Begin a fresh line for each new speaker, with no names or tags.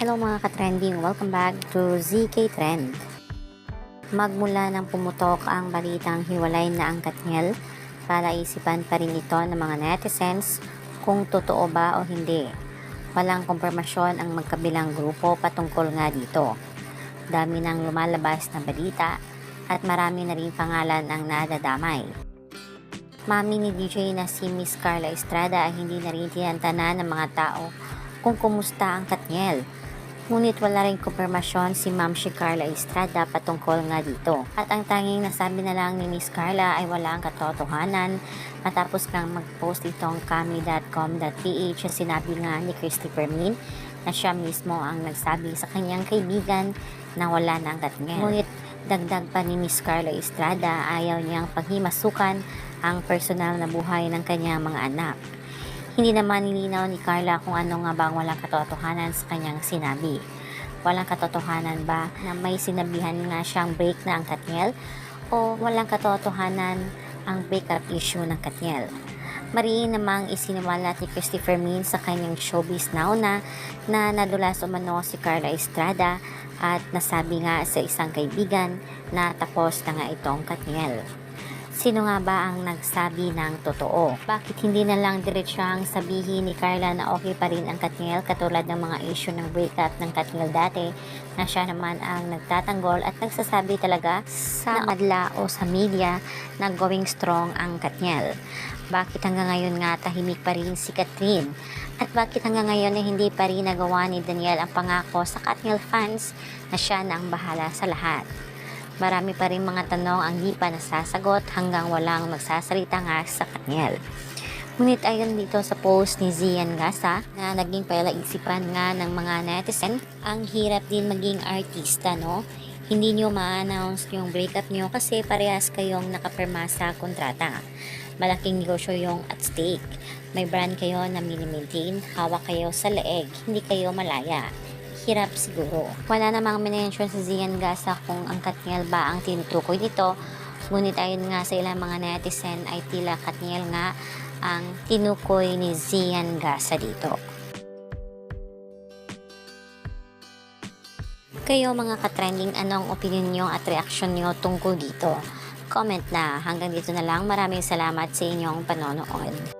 Hello mga ka-trending, welcome back to ZK Trend. Magmula nang pumutok ang balitang hiwalay na ang Katniel, palaisipan pa rin ito ng mga netizens kung totoo ba o hindi. Walang kumpirmasyon ang magkabilang grupo patungkol nga dito. Dami nang lumalabas na balita at marami na rin pangalan ang nadadamay. Mami ni DJ na si Miss Carla Estrada ay hindi na rin tinantana ng mga tao kung kumusta ang Katniel. Ngunit wala rin kumpirmasyon si Ma'am si Carla Estrada patungkol nga dito. At ang tanging nasabi na lang ni Miss Carla ay wala ang katotohanan matapos kang mag-post itong kami.com.ph na sinabi nga ni Christopher Min na siya mismo ang nagsabi sa kanyang kaibigan na wala na ang Katniel. Ngunit dagdag pa ni Miss Carla Estrada ayaw niyang paghimasukan ang personal na buhay ng kanyang mga anak. Hindi naman nilinaw ni Carla kung ano nga ba ang walang katotohanan sa kanyang sinabi. Walang katotohanan ba na may sinabihan nga siyang break na ang Katniel o walang katotohanan ang breakup issue ng Katniel. Mariin namang isiniwalat ni Christopher Min sa kanyang showbiz now na na nadulas umano si Carla Estrada at nasabi nga sa isang kaibigan na tapos na nga itong Katniel. Sino nga ba ang nagsabi ng totoo? Bakit hindi na lang diretsyang sabihin ni Carla na okay pa rin ang Katniel katulad ng mga issue ng breakup ng Katniel dati na siya naman ang nagtatanggol at nagsasabi talaga sa madla o sa media na going strong ang Katniel. Bakit hanggang ngayon nga tahimik pa rin si Catherine? At bakit hanggang ngayon ay hindi pa rin nagawa ni Daniel ang pangako sa Katniel fans na siya na ang bahala sa lahat? Marami pa rin mga tanong ang di pa nasasagot hanggang walang magsasalita nga sa Katniel. Ngunit ayon dito sa post ni Zian Gasa na naging palaisipan nga ng mga netizen, ang hirap din maging artista, no? Hindi nyo ma-announce yung breakup nyo kasi parehas kayong nakapirma sa kontrata. Malaking negosyo yung at stake. May brand kayo na mini-maintain, hawak kayo sa leeg, hindi kayo malaya hirap siguro. Wala namang minention si Zian Gasa kung ang Katniel ba ang tinutukoy nito. Ngunit ayon nga sa ilang mga netizen ay tila Katniel nga ang tinukoy ni Zian Gasa dito. Kayo mga katrending, anong opinion nyo at reaksyon nyo tungkol dito? Comment na. Hanggang dito na lang. Maraming salamat sa inyong panonood.